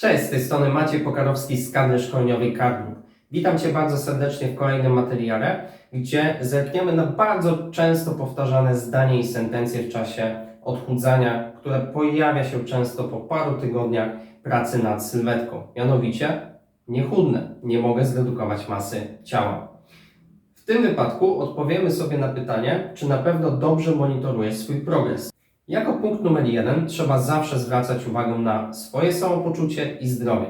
Cześć, z tej strony Maciej Pokarowski z kadry szkoleniowej Cardbook. Witam Cię bardzo serdecznie w kolejnym materiale, gdzie zerkniemy na bardzo często powtarzane zdanie i sentencje w czasie odchudzania, które pojawia się często po paru tygodniach pracy nad sylwetką. Mianowicie, nie chudnę, nie mogę zredukować masy ciała. W tym wypadku odpowiemy sobie na pytanie, czy na pewno dobrze monitorujesz swój progres. Jako punkt numer jeden trzeba zawsze zwracać uwagę na swoje samopoczucie i zdrowie.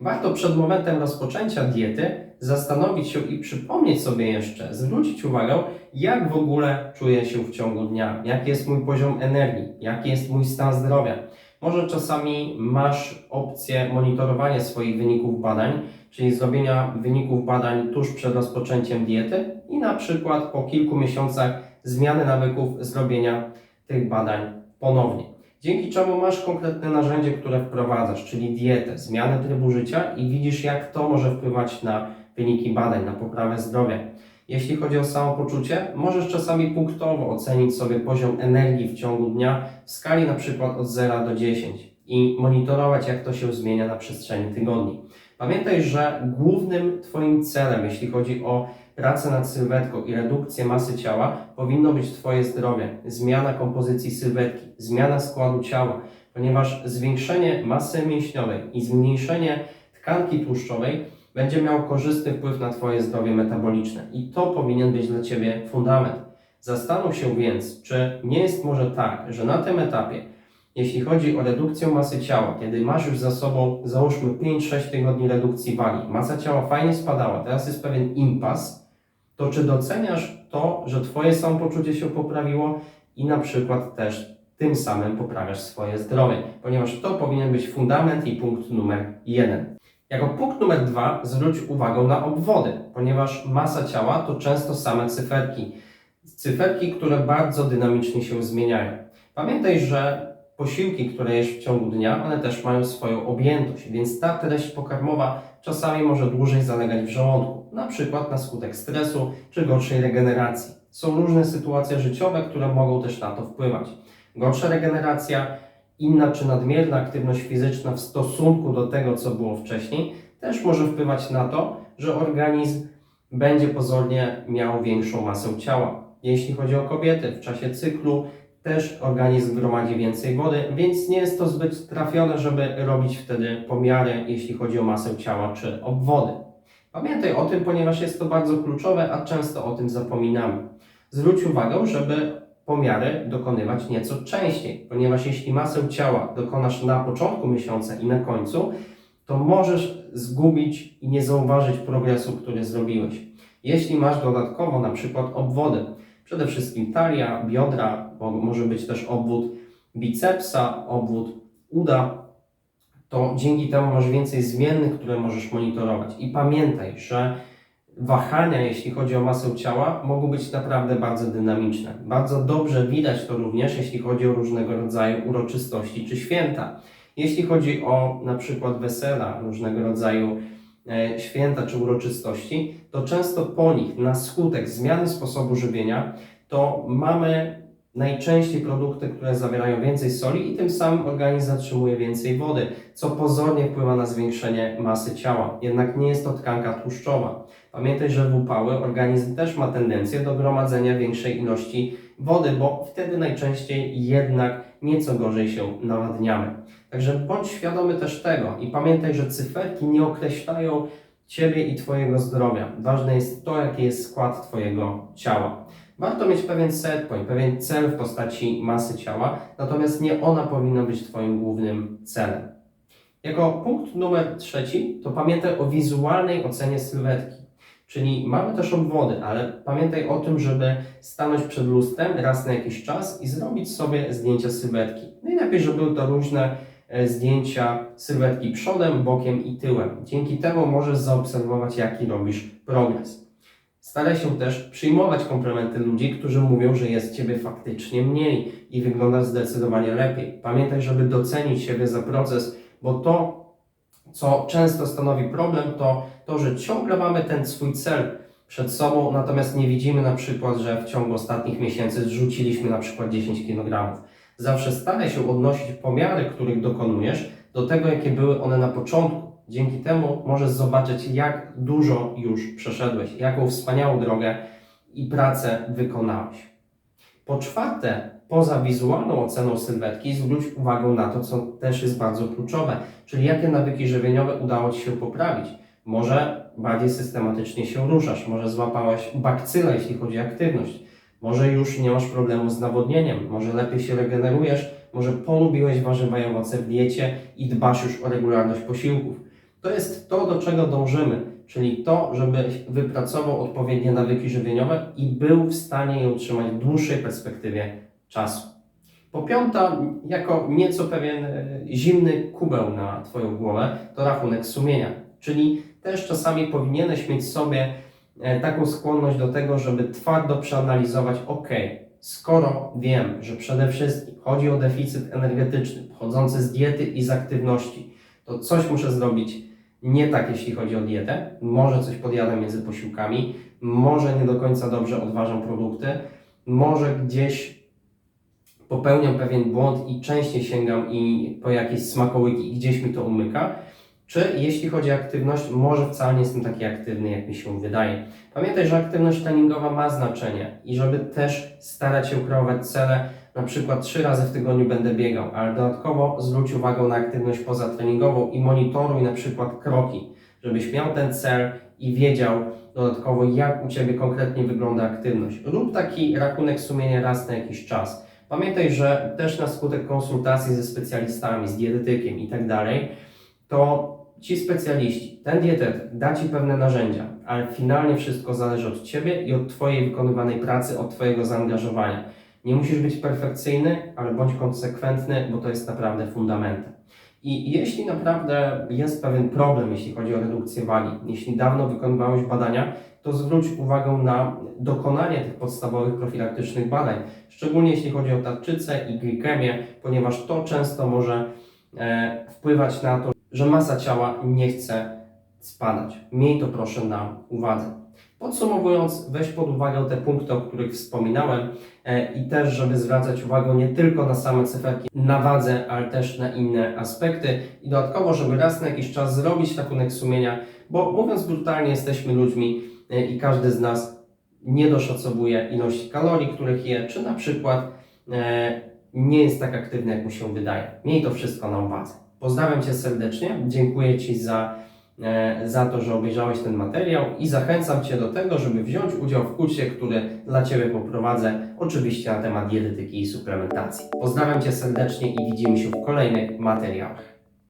Warto przed momentem rozpoczęcia diety zastanowić się i przypomnieć sobie jeszcze, zwrócić uwagę, jak w ogóle czuję się w ciągu dnia, jaki jest mój poziom energii, jaki jest mój stan zdrowia. Może czasami masz opcję monitorowania swoich wyników badań, czyli zrobienia wyników badań tuż przed rozpoczęciem diety i na przykład po kilku miesiącach zmiany nawyków zrobienia tych badań ponownie. Dzięki czemu masz konkretne narzędzie, które wprowadzasz, czyli dietę, zmianę trybu życia i widzisz, jak to może wpływać na wyniki badań, na poprawę zdrowia. Jeśli chodzi o samopoczucie, możesz czasami punktowo ocenić sobie poziom energii w ciągu dnia w skali przykład od 0 do 10 i monitorować, jak to się zmienia na przestrzeni tygodni. Pamiętaj, że głównym Twoim celem, jeśli chodzi o pracę nad sylwetką i redukcję masy ciała, powinno być Twoje zdrowie, zmiana kompozycji sylwetki, zmiana składu ciała, ponieważ zwiększenie masy mięśniowej i zmniejszenie tkanki tłuszczowej będzie miało korzystny wpływ na Twoje zdrowie metaboliczne i to powinien być dla Ciebie fundament. Zastanów się więc, czy nie jest może tak, że na tym etapie, jeśli chodzi o redukcję masy ciała, kiedy masz już za sobą, załóżmy 5-6 tygodni redukcji wagi, masa ciała fajnie spadała, teraz jest pewien impas, to czy doceniasz to, że Twoje samopoczucie się poprawiło i na przykład też tym samym poprawiasz swoje zdrowie, ponieważ to powinien być fundament i punkt numer jeden. Jako punkt numer dwa zwróć uwagę na obwody, ponieważ masa ciała to często same cyferki. Cyferki, które bardzo dynamicznie się zmieniają. Pamiętaj, że posiłki, które jesz w ciągu dnia, one też mają swoją objętość, więc ta treść pokarmowa czasami może dłużej zalegać w żołądku, na przykład na skutek stresu czy gorszej regeneracji. Są różne sytuacje życiowe, które mogą też na to wpływać. Gorsza regeneracja, inna czy nadmierna aktywność fizyczna w stosunku do tego, co było wcześniej, też może wpływać na to, że organizm będzie pozornie miał większą masę ciała. Jeśli chodzi o kobiety, w czasie cyklu też organizm gromadzi więcej wody, więc nie jest to zbyt trafione, żeby robić wtedy pomiary, jeśli chodzi o masę ciała czy obwody. Pamiętaj o tym, ponieważ jest to bardzo kluczowe, a często o tym zapominamy. Zwróć uwagę, żeby pomiary dokonywać nieco częściej, ponieważ jeśli masę ciała dokonasz na początku miesiąca i na końcu, to możesz zgubić i nie zauważyć progresu, który zrobiłeś. Jeśli masz dodatkowo na przykład obwody, przede wszystkim talia, biodra, bo może być też obwód bicepsa, obwód uda, to dzięki temu masz więcej zmiennych, które możesz monitorować. I pamiętaj, że wahania, jeśli chodzi o masę ciała, mogą być naprawdę bardzo dynamiczne. Bardzo dobrze widać to również, jeśli chodzi o różnego rodzaju uroczystości czy święta. Jeśli chodzi o na przykład wesela, różnego rodzaju e, święta czy uroczystości, to często po nich, na skutek zmiany sposobu żywienia, to mamy najczęściej produkty, które zawierają więcej soli i tym samym organizm zatrzymuje więcej wody, co pozornie wpływa na zwiększenie masy ciała. Jednak nie jest to tkanka tłuszczowa. Pamiętaj, że w upały organizm też ma tendencję do gromadzenia większej ilości wody, bo wtedy najczęściej jednak nieco gorzej się nawadniamy. Także bądź świadomy też tego i pamiętaj, że cyferki nie określają Ciebie i Twojego zdrowia. Ważne jest to, jaki jest skład Twojego ciała. Warto mieć pewien set point, pewien cel w postaci masy ciała, natomiast nie ona powinna być Twoim głównym celem. Jako punkt numer trzeci, to pamiętaj o wizualnej ocenie sylwetki. Czyli mamy też obwody, ale pamiętaj o tym, żeby stanąć przed lustrem raz na jakiś czas i zrobić sobie zdjęcia sylwetki. Najlepiej, żeby były to różne e, zdjęcia sylwetki przodem, bokiem i tyłem. Dzięki temu możesz zaobserwować, jaki robisz progres. Staraj się też przyjmować komplementy ludzi, którzy mówią, że jest Ciebie faktycznie mniej i wyglądasz zdecydowanie lepiej. Pamiętaj, żeby docenić siebie za proces, bo to, co często stanowi problem, to to, że ciągle mamy ten swój cel przed sobą, natomiast nie widzimy na przykład, że w ciągu ostatnich miesięcy zrzuciliśmy na przykład 10 kg. Zawsze staraj się odnosić pomiary, których dokonujesz, do tego, jakie były one na początku. Dzięki temu możesz zobaczyć, jak dużo już przeszedłeś, jaką wspaniałą drogę i pracę wykonałeś. Po czwarte, poza wizualną oceną sylwetki, zwróć uwagę na to, co też jest bardzo kluczowe, czyli jakie nawyki żywieniowe udało Ci się poprawić. Może bardziej systematycznie się ruszasz, może złapałeś bakcyla, jeśli chodzi o aktywność, może już nie masz problemu z nawodnieniem, może lepiej się regenerujesz, może polubiłeś warzywa i owoce w diecie i dbasz już o regularność posiłków. To jest to, do czego dążymy, czyli to, żebyś wypracował odpowiednie nawyki żywieniowe i był w stanie je utrzymać w dłuższej perspektywie czasu. Po piąta, jako nieco pewien e, zimny kubeł na Twoją głowę, to rachunek sumienia, czyli też czasami powinieneś mieć sobie e, taką skłonność do tego, żeby twardo przeanalizować, ok, skoro wiem, że przede wszystkim chodzi o deficyt energetyczny pochodzący z diety i z aktywności, to coś muszę zrobić nie tak, jeśli chodzi o dietę. Może coś podjadam między posiłkami, może nie do końca dobrze odważam produkty, może gdzieś popełniam pewien błąd i częściej sięgam i po jakieś smakołyki i gdzieś mi to umyka. Czy jeśli chodzi o aktywność, może wcale nie jestem taki aktywny, jak mi się wydaje. Pamiętaj, że aktywność treningowa ma znaczenie i żeby też starać się kreować cele, na przykład trzy razy w tygodniu będę biegał, ale dodatkowo zwróć uwagę na aktywność pozatreningową i monitoruj na przykład kroki, żebyś miał ten cel i wiedział dodatkowo, jak u Ciebie konkretnie wygląda aktywność. Rób taki rachunek sumienia raz na jakiś czas. Pamiętaj, że też na skutek konsultacji ze specjalistami, z dietetykiem i tak dalej, to ci specjaliści, ten dietetyk da Ci pewne narzędzia, ale finalnie wszystko zależy od Ciebie i od Twojej wykonywanej pracy, od Twojego zaangażowania. Nie musisz być perfekcyjny, ale bądź konsekwentny, bo to jest naprawdę fundamentem. I jeśli naprawdę jest pewien problem, jeśli chodzi o redukcję wagi, jeśli dawno wykonywałeś badania, to zwróć uwagę na dokonanie tych podstawowych profilaktycznych badań, szczególnie jeśli chodzi o tarczycę i glikemię, ponieważ to często może e, wpływać na to, że masa ciała nie chce spadać. Miej to proszę na uwadze. Podsumowując, weź pod uwagę te punkty, o których wspominałem e, i też, żeby zwracać uwagę nie tylko na same cyferki na wadze, ale też na inne aspekty i dodatkowo, żeby raz na jakiś czas zrobić rachunek sumienia, bo mówiąc brutalnie, jesteśmy ludźmi e, i każdy z nas nie doszacowuje ilości kalorii, których je, czy na przykład e, nie jest tak aktywny, jak mu się wydaje. Miej to wszystko na uwadze. Pozdrawiam Cię serdecznie, dziękuję Ci za, za to, że obejrzałeś ten materiał i zachęcam Cię do tego, żeby wziąć udział w kursie, który dla Ciebie poprowadzę, oczywiście na temat dietetyki i suplementacji. Pozdrawiam Cię serdecznie i widzimy się w kolejnych materiałach.